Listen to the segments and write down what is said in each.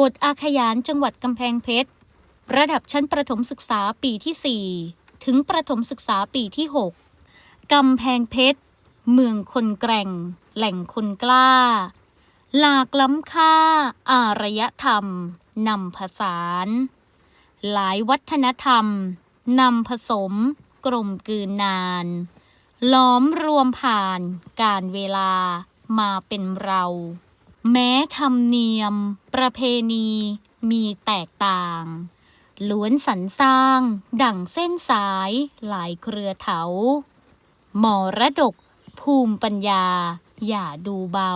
บทอาขยานจังหวัดกำแพงเพชร ระดับชั้นประถมศึกษาปีที่ 4 ถึงประถมศึกษาปีที่ 6 กำแพงเพชร เมืองคนแกร่ง แหล่งคนกล้า หลากล้ำค่า อารยธรรมนำผสาน หลายวัฒนธรรมนำผสม กลมกลืนนาน ล้อมรวมผ่านการเวลามาเป็นเรา แม้ธรรมเนียม ประเพณีมีแตกต่างล้วนสรรสร้าง ดั่งเส้นสายหลายเครือเถามรดก ภูมิปัญญา อย่าดูเบา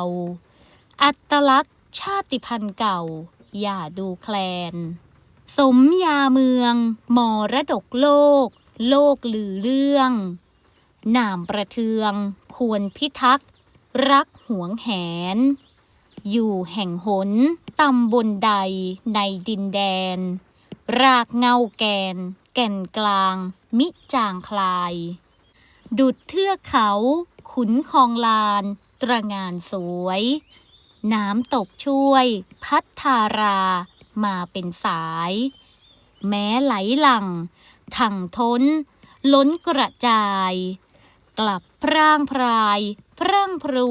อัตลักษณ์ชาติพันธุ์เก่า อย่าดูแคลน สมยาเมืองมรดกโลก โลกลือเรื่องนามประเทือง ควรพิทักษ์ รักหวงแหน อยู่แห่งหนตำบลใดในดินแดน รากเงาแกน แก่นกลาง มิจางคลาย ดุดเทือกเขา ขุนคลองลาน ตระงานสวย น้ำตกช่วย พัฒารามาเป็นสาย แม้ไหลหลังถังท้น ล้นกระจาย กลับพร่างพราย พรั่งพรู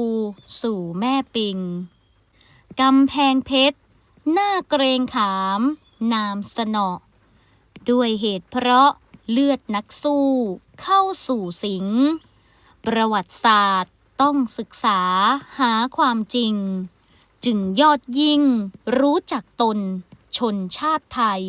สู่แม่ปิง กำแพงเพชร หน้าเกรงขาม นามสนอ ด้วยเหตุเพราะเลือดนักสู้เข้าสู่สิง ประวัติศาสตร์ต้องศึกษาหาความจริง จึงยอดยิ่งรู้จักตนชนชาติไทย